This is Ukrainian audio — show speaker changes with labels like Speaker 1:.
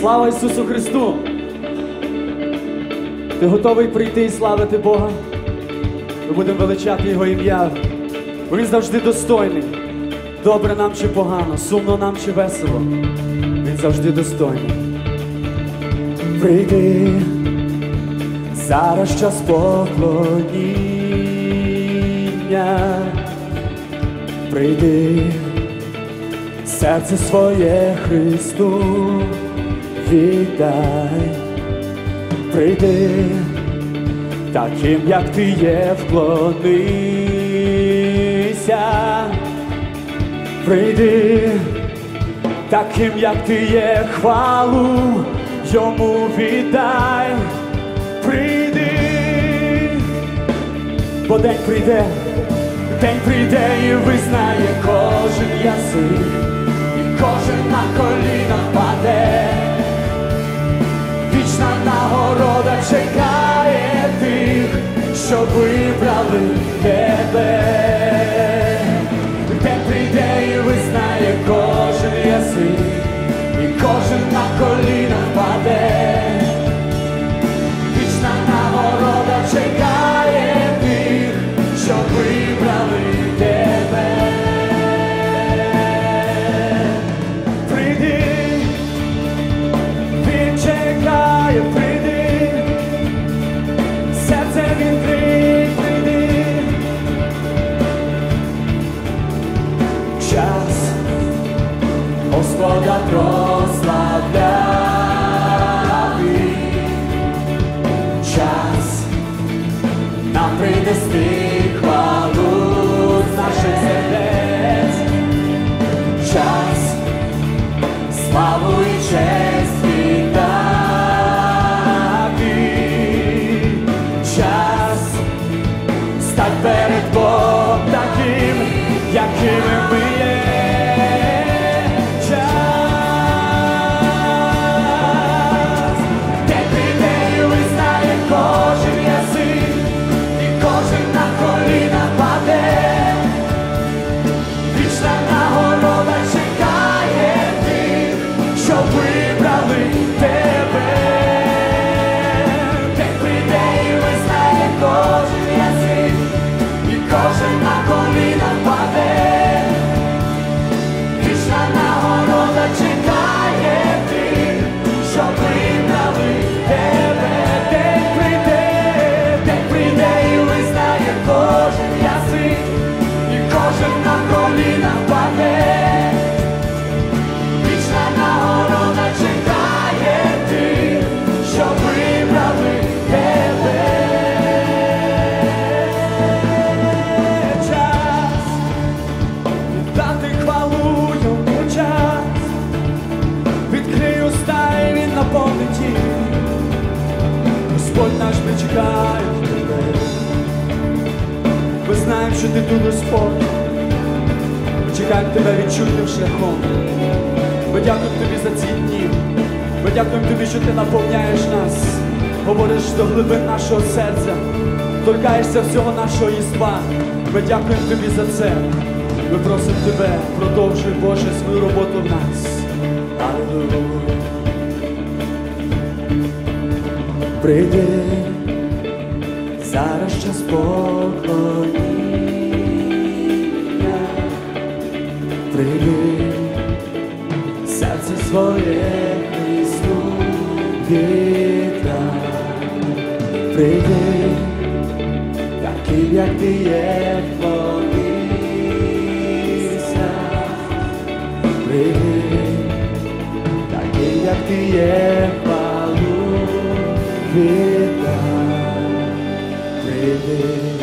Speaker 1: Слава Ісусу Христу! Ти готовий прийти і славити Бога? Ми будемо величати Його ім'я. Бо Він завжди достойний. Добре нам чи погано, сумно нам чи весело. Він завжди достойний. Прийди, зараз час поклоніння. Прийди, серце своє Христу віддай. Прийди, таким, як ти є, вклонися. Прийди, таким, як ти є, хвалу йому віддай. Прийди, бо день прийде, день прийде і визнає що вибрали тебе. I bet. better ми тебе. Ми знаємо, що ти тут Господь. Ми чекаємо тебе відчутним шляхом. Ми дякуємо тобі за ці дні. Ми дякуємо тобі, що ти наповняєш нас, говориш до глибин нашого серця, торкаєшся всього нашого єства. Ми дякуємо тобі за це. Ми просимо тебе, продовжуй Боже свою роботу в нас. Аллилуйя. Прийди, зараз час поклоніння. Прийди, серце своє Христу віддай. Прийди, таким, як ти є, вклонися. Прийди, таким, як day.